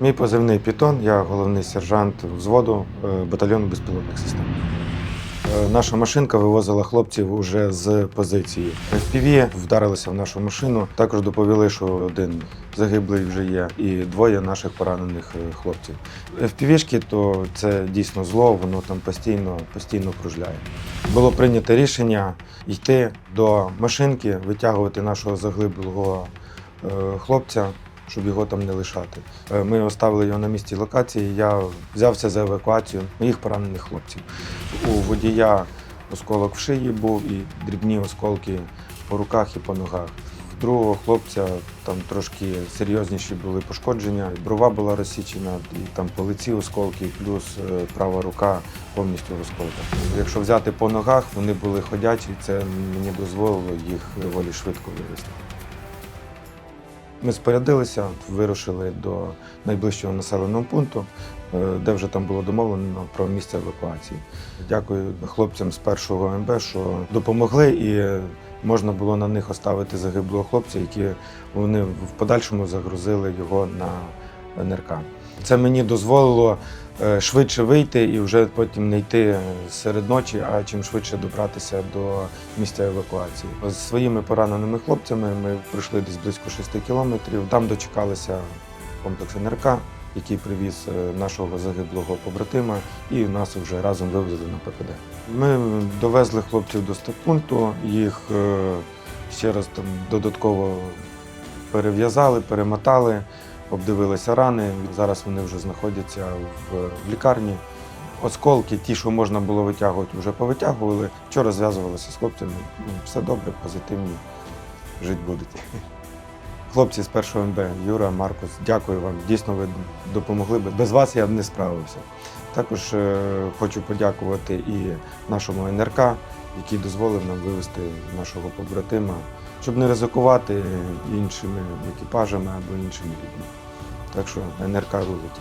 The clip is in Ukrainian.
Мій позивний Пітон, я головний сержант взводу е, батальйону безпілотних систем. Е, Наша машинка вивозила хлопців уже з позиції. FPV вдарилися в нашу машину. Також доповіли, що один загиблий вже є, і двоє наших поранених е, хлопців. FPV-шки – то це дійсно зло, воно там постійно, постійно кружляє. Було прийнято рішення йти до машинки, витягувати нашого заглиблого хлопця, щоб його там не лишати. Е, Ми оставили його на місці локації. Я взявся за евакуацію моїх поранених хлопців. У водія осколок в шиї був і дрібні осколки по руках і по ногах. Другого хлопця там трошки серйозніші були пошкодження. Брова була розсічена, і там по лиці осколки, плюс е, права рука повністю в. Якщо взяти по ногах, вони були ходячі, це мені дозволило їх доволі швидко вивезти. Ми спорядилися, вирушили до найближчого населеного пункту, е, де вже там було домовлено про місце евакуації. Дякую хлопцям з першого МБ, що допомогли і можна було на них оставити загиблого хлопця, які вони в подальшому загрузили його на НРК. Це мені дозволило швидше вийти і вже потім не йти серед ночі, а чим швидше добратися до місця евакуації. З своїми пораненими хлопцями ми пройшли десь близько 6 кілометрів. Там дочекалися комплекс НРК, який привіз е, нашого загиблого побратима, і нас вже разом вивезли на ППД. Ми довезли хлопців до стабпункту, їх е, ще раз там додатково перев'язали, перемотали, обдивилися рани. Зараз вони вже знаходяться в, лікарні. Осколки, ті, що можна було витягувати, вже повитягували. Вчора зв'язувалися з хлопцями. Ну, Все добре, позитивні, жити будуть. Хлопці з першого МБ, Юра, Маркус, дякую вам. Дійсно, ви допомогли. Без вас я б не справився. Також е, хочу подякувати і нашому НРК, який дозволив нам вивезти нашого побратима, щоб не ризикувати іншими екіпажами або іншими людьми. Так що НРК рулить.